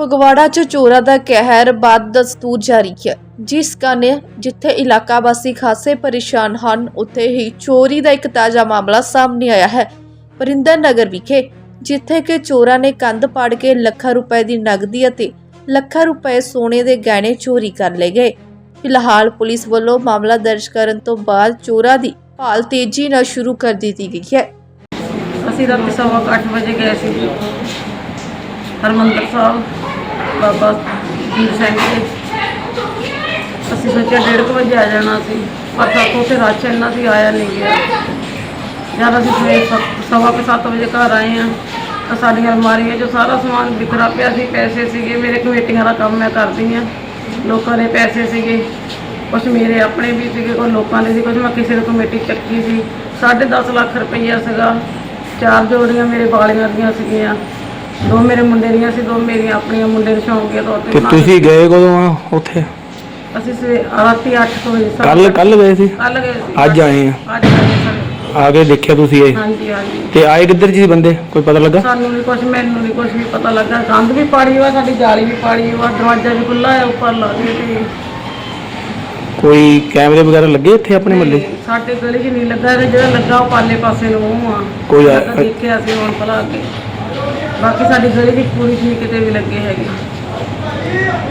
ਫਗਵਾੜਾ 'ਚ ਚੋਰਾਂ ਦਾ ਕਹਿਰ ਬਦ ਦਸਤੂਰ ਜਾਰੀ ਹੈ। ਜਿਸ ਕਾਰਨ ਜਿੱਥੇ ਇਲਾਕਾ ਵਾਸੀ ਖਾਸੇ ਪਰੇਸ਼ਾਨ ਹਨ, ਉੱਥੇ ਹੀ ਚੋਰੀ ਦਾ ਇੱਕ ਤਾਜ਼ਾ ਮਾਮਲਾ ਸਾਹਮਣੇ ਆਇਆ ਹੈ। ਪਰਿੰਦਰ ਨਗਰ ਵਿਖੇ, ਜਿੱਥੇ ਕਿ ਚੋਰਾਂ ਨੇ ਕੰਧ ਪਾੜ ਕੇ ਲੱਖਾਂ ਰੁਪਏ ਦੀ ਨਗਦੀ ਅਤੇ ਲੱਖਾਂ ਰੁਪਏ ਸੋਨੇ ਦੇ ਗਹਿਣੇ ਚੋਰੀ ਕਰ ਲਏ ਗਏ। ਫਿਲਹਾਲ ਪੁਲਿਸ ਵੱਲੋਂ ਮਾਮਲਾ ਦਰਜ ਕਰਨ ਤੋਂ ਬਾਅਦ ਚੋਰਾਂ ਦੀ ਭਾਲ ਤੇਜ਼ੀ ਨਾਲ ਸ਼ੁਰੂ ਕਰ ਦਿੱਤੀ ਗਈ ਹੈ। ਅਸੀਂ ਰਾਤੀ ਸਵਾ ਕੁ ਅੱਠ ਵਜੇ ਗਏ ਸੀ। ਹਰਮੰਦਰ ਸਾਹਿਬ। ਬਾਬਾ ਵੀਰ ਸਿੰਘ ਦੇ ਅਸੀਂ ਸੋਚਿਆ ਡੇਢ ਕੁ ਵਜੇ ਆ ਜਾਣਾ ਸੀ, ਪਰ ਸਾਥੋਂ ਤੇ ਰਸ਼ ਇੰਨਾ ਸੀ, ਆਇਆ ਨਹੀਂ ਗਿਆ। ਜਦ ਅਸੀਂ ਸਵੇਰ ਸੱਤ- ਸਵਾ ਕੁ ਸੱਤ ਵਜੇ ਘਰ ਆਏ ਆ ਤਾਂ ਸਾਡੀਆਂ ਅਲਮਾਰੀਆਂ 'ਚੋਂ ਸਾਰਾ ਸਮਾਨ ਬਿਖਰਾ ਪਿਆ ਸੀ, ਪੈਸੇ ਸੀਗੇ। ਮੇਰੇ ਕਮੇਟੀਆਂ ਦਾ ਕੰਮ ਮੈਂ ਕਰਦੀ ਆ ਲੋਕਾਂ ਦੇ ਪੈਸੇ ਸੀਗੇ, ਕੁਛ ਮੇਰੇ ਆਪਣੇ ਵੀ ਸੀਗੇ, ਕੁਛ ਲੋਕਾਂ ਦੇ ਸੀ, ਕੁਛ ਮੈਂ ਕਿਸੇ ਦੀ ਕਮੇਟੀ ਚੱਕੀ ਸੀ। 10.5 ਲੱਖ ਰੁਪਈਆ ਸੀਗਾ। ਚਾਰ ਜੋੜੀਆਂ ਮੇਰੇ ਬਾਲੀਆਂ ਦੀਆਂ ਸੀਗੀਆਂ। ਦੋ ਮੇਰੇ ਮੁੰਡੇ ਦੀਆਂ ਸੀ ਦੋ ਮੇਰੀਆਂ ਆਪਣੀਆਂ ਮੁੰਡੇ ਦੇ ਸ਼ੌਂਕੀਆ ਤੌਰ ਤੇ ਤੇ ਤੁਸੀਂ ਗਏ ਕਦੋਂ ਆ ਉੱਥੇ? ਅਸੀਂ ਸਵੇ ਰਾਤੀ 8 ਵਜੇ ਕੱਲ ਕੱਲ ਗਏ ਸੀ? ਕੱਲ ਗਏ ਸੀ ਅੱਜ ਆਏ ਆ? ਅੱਜ ਆਏ ਆ ਕੇ ਦੇਖਿਆ ਤੁਸੀਂ ਇਹ? ਹਾਂਜੀ ਹਾਂਜੀ। ਤੇ ਆਏ ਕਿੱਧਰ ਜੀ ਬੰਦੇ? ਕੋਈ ਪਤਾ ਲੱਗਾ? ਸਾਨੂੰ ਵੀ ਕੁਝ ਮੈਨੂੰ ਵੀ ਕੁਝ ਵੀ ਪਤਾ ਲੱਗਾ। ਕੰਧ ਵੀ ਪਾੜੀ ਹੋਇਆ ਸਾਡੀ ਜਾਲੀ ਵੀ ਪਾੜੀ ਹੋਇਆ ਦਰਵਾਜ਼ਾ ਵੀ ਖੁੱਲਾ ਹੈ ਉੱਪਰ ਲਾ ਕੇ ਤੇ ਕੋਈ ਕੈਮਰੇ ਵਗੈਰਾ ਲੱਗੇ ਇੱਥੇ ਆਪਣੇ ਮੱਲੇ? ਤੇ ਸਾਡੇ ਗਲੀ 'ਚ ਨਹੀਂ ਲੱਗਾ ਜਿਹੜਾ ਲੱਗਾ ਉਹ ਪਾਲੇ ਪਾਸੇ ਨੂੰ ਆ। ਕੋਈ ਆ- ਮੈਂ ਤਾਂ ਦੇਖਿਆ ਸੀ ਹੁਣ ਭਲਾ ਅੱਗੇ ਬਾਕੀ ਸਾਡੀ ਗਲੀ 'ਚ ਪੂਰੀ ਠੀਕ ਕਿਤੇ ਵੀ ਲੱਗੇ ਹੈਗੇ।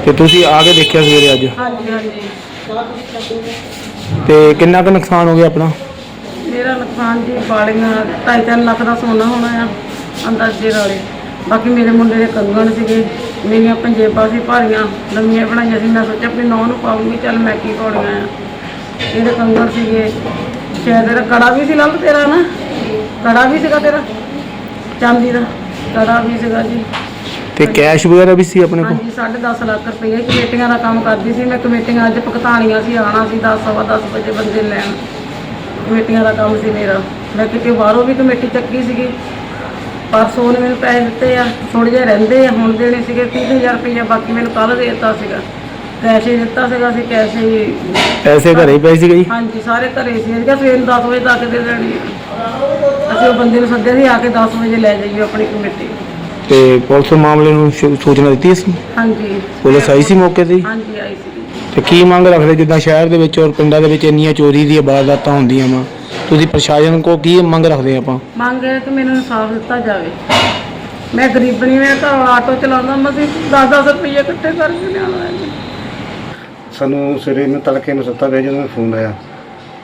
ਤੇ ਤੁਸੀਂ ਆ ਕੇ ਦੇਖਿਆ ਸਵੇਰੇ ਅੱਜ? ਹਾਂਜੀ ਹਾਂਜੀ। ਤੇ ਕਿੰਨਾ ਕੁ ਨੁਕਸਾਨ ਹੋ ਗਿਆ ਆਪਣਾ? ਮੇਰਾ ਨੁਕਸਾਨ ਜੀ ਬਾਲੀਆਂ 2.5 ਲੱਖ ਦਾ ਸੋਨਾ ਹੋਣਾ ਆ ਅੰਦਾਜ਼ੇ ਨਾਲੇ। ਬਾਕੀ ਮੇਰੇ ਮੁੰਡੇ ਦੇ ਕੰਗਣ ਸੀਗੇ ਮੇਰੀਆਂ ਪੰਜੇਬਾਂ ਸੀ ਭਾਰੀਆਂ ਨਵੀਆਂ ਬਣਾਈਆਂ ਸੀ। ਮੈਂ ਸੋਚਿਆ ਆਪਣੀ ਨੌਂ ਨੂੰ ਪਾਉਂਗੀ ਚੱਲ ਮੈਂ ਕੀ ਪਾਉਣੀਆਂ ਆ। ਇਹਦੇ ਕੰਗਣ ਸੀਗੇ। ਸ਼ਾਇਦ ਤੇਰਾ ਕੜਾ ਵੀ ਸੀ ਲੱਲ ਤੇਰਾ ਨਾ? ਕੜਾ ਵੀ ਸੀਗਾ ਤੇਰਾ? ਚਾਂਦੀ ਦਾ। ਕੜਾ ਵੀ ਸੀਗਾ ਜੀ। ਤੇ ਕੈਸ਼ ਵਗੈਰਾ ਵੀ ਸੀ ਆਪਣੇ ਕੋਲ? ਹਾਂਜੀ 10.5 ਲੱਖ ਰੁਪਏ ਕਮੇਟੀਆਂ ਦਾ ਕੰਮ ਕਰਦੀ ਸੀ। ਮੈਂ ਕਮੇਟੀਆਂ ਅੱਜ ਭੁਗਤਾਨੀਆਂ ਸੀ ਆਣਾ ਸੀ 10 ਸਵਾ 10 ਵਜੇ ਬੰਦੇ ਲੈਣ। ਕਮੇਟੀਆਂ ਦਾ ਕੰਮ ਸੀ ਮੇਰਾ। ਮੈਂ ਕਿਤੇ ਬਾਹਰੋਂ ਵੀ ਕਮੇਟੀ ਚੱਕੀ ਸੀਗੀ। ਪਰਸੋਂ ਉਹਨੇ ਮੈਨੂੰ ਪੈਸੇ ਦਿੱਤੇ ਆ। ਥੋੜੇ ਜਿਹੇ ਰਹਿੰਦੇ ਆ ਹੁਣ ਦੇਣੇ ਸੀਗੇ 30000 ਰੁਪਏ ਬਾਕੀ ਮੈਨੂੰ ਕੱਲ ਦੇ ਦਿੱਤਾ ਸੀਗਾ। ਕੈਸ਼ ਹੀ ਦਿੱਤਾ ਸੀਗਾ ਸੀ ਕੈਸ਼ ਹੀ ਪੈਸੇ ਘਰੇ ਹੀ ਪਏ ਸੀਗੇ ਜੀ? ਹਾਂਜੀ ਸਾਰੇ ਘਰੇ ਸੀ। ਅਸੀਂ ਕਿਹਾ ਸਵੇਰ ਨੂੰ 10 ਵਜੇ ਤੱਕ ਦੇ ਦੇਣੀ ਉਹ ਬੰਦੇ ਨੂੰ ਸੱਦਿਆ ਸੀ ਆ ਕੇ 10 ਵਜੇ ਲੈ ਜਾਈਓ ਆਪਣੀ ਕਮੇਟੀ। ਤੇ ਪੁਲਿਸ ਮਾਮਲੇ ਨੂੰ ਸੂ- ਸੂਚਨਾ ਦਿੱਤੀ ਸੀ ਹਾਂਜੀ। ਪੁਲਿਸ ਆਈ ਸੀ ਮੌਕੇ ਤੇ ਜੀ? ਹਾਂਜੀ ਆਈ ਸੀ। ਤੇ ਕੀ ਮੰਗ ਰੱਖਦੇ ਜਿੱਦਾਂ ਸ਼ਹਿਰ ਦੇ ਵਿੱਚ ਔਰ ਪਿੰਡਾਂ ਦੇ ਵਿੱਚ ਇੰਨੀਆਂ ਚੋਰੀ ਦੀਆਂ ਵਾਰਦਾਤਾਂ ਹੁੰਦੀਆਂ ਵਾ? ਤੁਸੀਂ ਪ੍ਰਸ਼ਾਸਨ ਕੋ ਕੀ ਮੰਗ ਰੱਖਦੇ ਆਪਾਂ? ਮੰਗ ਹੈ ਕਿ ਮੈਨੂੰ ਇਨਸਾਫ ਦਿੱਤਾ ਜਾਵੇ। ਮੈਂ ਗਰੀਬਣੀ ਮੈਂ ਘਰ ਆਟੋ ਚਲਾਉਂਦਾ ਮੈਂ 10-10 ਰੁਪਏ ਇਕੱਠੇ ਕਰਕੇ ਲਿਆਉਣਾ ਹੈ ਜੀ। ਸਾਨੂੰ ਸਵੇਰੇ ਨੂੰ ਤੜਕੇ ਨੂੰ ਸੁੱਤਾ ਪਿਆ ਜਦੋਂ ਮੈਨੂੰ ਫੋਨ ਆਇਆ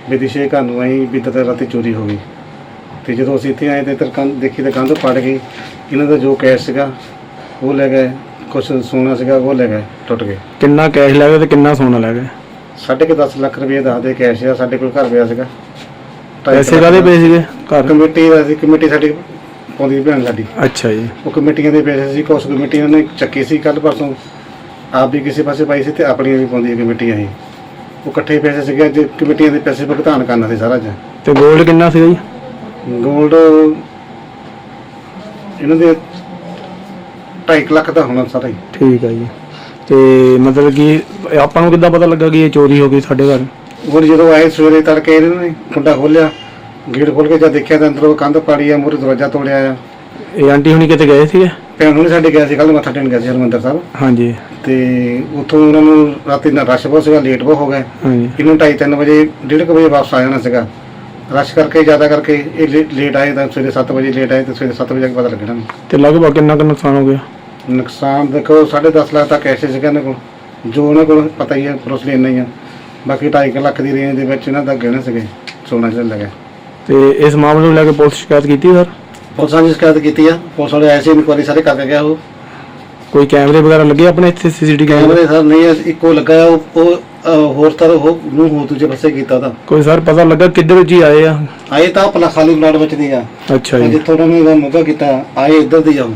ਵੀ ਦਿਸ਼ੇ ਘਰ ਨੂੰ ਆਈ ਵੀ ਤਾਂ ਰਾਤੀ ਚੋਰੀ ਹੋ ਗਈ। ਤੇ ਜਦੋਂ ਅਸੀਂ ਇੱਥੇ ਆਏ ਤੇ ਇੱਧਰ ਕੰਧ ਦੇਖੀ ਤਾਂ ਕੰਧ ਪੜ ਗਈ। ਇਹਨਾਂ ਦਾ ਜੋ ਕੈਸ਼ ਸੀਗਾ ਉਹ ਲੈ ਗਏ। ਕੁਝ ਸੋਨਾ ਸੀਗਾ ਉਹ ਲੈ ਗਏ ਟੁੱਟ ਗਏ। ਕਿੰਨਾ ਕੈਸ਼ ਲੈ ਗਏ ਤੇ ਕਿੰਨਾ ਸੋਨਾ ਲੈ ਗਏ? ਸਾਢੇ ਕੁ 10 ਲੱਖ ਰੁਪਏ ਦੱਸਦੇ ਕੈਸ਼ ਆ ਸਾਡੇ ਕੋਲ ਘਰ ਪਿਆ ਸੀਗਾ। ਢਾਈ ਪੈਸੇ ਕਾਦੇ ਪਏ ਸੀਗੇ ਘਰ? ਕਮੇਟੀ ਦਾ ਸੀ ਕਮੇਟੀ ਸਾਡੀ ਪਾਉਂਦੀ ਭੈਣ ਸਾਡੀ। ਅੱਛਾ ਜੀ। ਉਹ ਕਮੇਟੀਆਂ ਦੇ ਪੈਸੇ ਸੀ ਕੁਛ ਕਮੇਟੀਆਂ ਨੇ ਚੱਕੀ ਸੀ ਕੱਲ ਪਰਸੋਂ। ਆਪ ਵੀ ਕਿਸੇ ਪਾਸੇ ਪਾਈ ਸੀ ਤੇ ਆਪਣੀਆਂ ਵੀ ਪਾਉਂਦੀਆਂ ਕਮੇਟੀਆਂ ਸੀ। ਉਹ ਇਕੱਠੇ ਪੈਸੇ ਸੀਗੇ ਅੱਜ ਕਮੇਟੀਆਂ ਦੇ ਪੈਸੇ ਭੁਗਤਾਨ ਕਰਨਾ ਸੀ ਸਾਰਾ ਅੱਜ। ਤੇ 골ਡ ਕਿੰਨਾ ਸੀਗਾ ਜੀ? ਗੋਲਡ ਇਹਨਾਂ ਦੇ 2.5 ਲੱਖ ਦਾ ਹੋਣਾ ਸਾਰਾ ਹੀ। ਠੀਕ ਹੈ ਜੀ। ਤੇ ਮਤਲਬ ਕਿ ਆਪਾਂ ਨੂੰ ਕਿੱਦਾਂ ਪਤਾ ਲੱਗਾ ਕਿ ਇਹ ਚੋਰੀ ਹੋ ਗਈ ਸਾਡੇ ਘਰ? ਹੁਣ ਜਦੋਂ ਆਏ ਸਵੇਰੇ ਤੜਕੇ ਇਹਨਾਂ ਨੇ ਕੁੰਡਾ ਖੋਲਿਆ ਗੇਟ ਖੋਲ ਕੇ ਜਦ ਦੇਖਿਆ ਤਾਂ ਅੰਦਰੋਂ ਕੰਧ ਪਾੜੀ ਆ ਮੂਹਰੇ ਦਰਵਾਜ਼ਾ ਤੋੜਿਆ ਆ। ਇਹ ਆਂਟੀ ਹੁਣੀ ਕਿਤੇ ਗਏ ਸੀਗੇ? ਭੈਣ ਹੁਣੇ ਸਾਡੇ ਗਿਆ ਸੀ ਕੱਲ ਮੱਥਾ ਟੇਕਣ ਗਿਆ ਸੀ ਹਰਮੰਦਰ ਸਾਹਿਬ। ਹਾਂਜੀ। ਤੇ ਉੱਥੋਂ ਉਹਨਾਂ ਨੂੰ ਰਾਤੀ ਨਾ ਰਸ਼ ਬਹੁਤ ਸੀਗਾ ਲੇਟ ਬਹੁਤ ਹੋ ਗਏ। ਹਾਂਜੀ। ਇਹਨੂੰ 2:30 ਵਜੇ ਡੇਢ ਕੁ ਵਜੇ ਵਾਪਸ ਆ ਜਾਣਾ ਸੀਗਾ। ਰਸ਼ ਕਰਕੇ ਜ਼ਿਆਦਾ ਕਰਕੇ ਇਹ ਲੇ- ਲੇਟ ਆਏ ਤਾਂ ਸਵੇਰੇ 7 ਵਜੇ ਲੇਟ ਆਏ ਤੇ ਸਵੇਰੇ 7 ਵਜੇ ਜਾ ਕੇ ਪਤਾ ਲੱਗਣਾ। ਤੇ ਲਗਭਗ ਕਿੰਨਾ ਕੁ ਨੁਕਸਾਨ ਹੋ ਗਿਆ? ਨੁਕਸਾਨ ਦੇਖੋ 10.5 ਲੱਖ ਤੱਕ ਐਸੇ ਸੀਗਾ ਇਹਨਾਂ ਕੋਲ। ਜੋ ਉਹਨਾਂ ਕੋਲ ਪਤਾ ਹੀ ਹੈ ਪਰੋਸਲੀ ਇੰਨਾ ਹੀ ਆ। ਬਾਕੀ 2.5 ਲੱਖ ਦੀ ਰੇਂਜ ਦੇ ਵਿੱਚ ਇਹਨਾਂ ਦਾ ਗਹਿਣੇ ਸੀਗੇ ਸੋਨਾ ਜਿਹੜਾ ਲੱਗਾ ਤੇ ਇਸ ਮਾਮਲੇ ਨੂੰ ਲੈ ਕੇ ਪੁਲਿਸ ਸ਼ਿਕਾਇਤ ਕੀਤੀ ਸਰ? ਪੁਲਿਸ ਨੇ ਸ਼ਿਕਾਇਤ ਕੀਤੀ ਆ। ਪੁਲਿਸ ਵਾਲੇ ਐਸੇ ਇਨਕੁਆਰੀ ਸਾਰੇ ਕਰਕੇ ਗਿਆ ਉਹ। ਕੋਈ ਕੈਮਰੇ ਵਗੈਰਾ ਲੱਗੇ ਆਪਣੇ ਇੱਥੇ ਸੀਸੀਟੀਵੀ ਕੈਮਰੇ? ਕੈਮਰੇ ਸਰ ਨਹੀਂ ਹੈ, ਇੱਕੋ ਲੱਗਾ ਆ, ਉਹ ਹੋਰ ਤਰ੍ਹਾਂ ਉਹ ਨੂੰ ਹੋਰ ਦੂਜੇ ਪਾਸੇ ਕੀਤਾ ਤਾਂ। ਕੋਈ ਸਰ ਪਤਾ ਲੱਗਾ ਕਿੱਧਰ ਜੀ ਆਏ ਆ? ਆਏ ਤਾਂ ਆਪਣਾ ਖਾਲੀ ਪਲਾਟ ਵਿੱਚ ਦੀ ਆ। ਅੱਛਾ ਜੀ। ਜਿੱਥੋਂ ਉਹਨਾਂ ਨੇ ਇਹਦਾ ਕੀਤਾ ਆਏ ਇੱਧਰ ਦੀ ਜਾਓ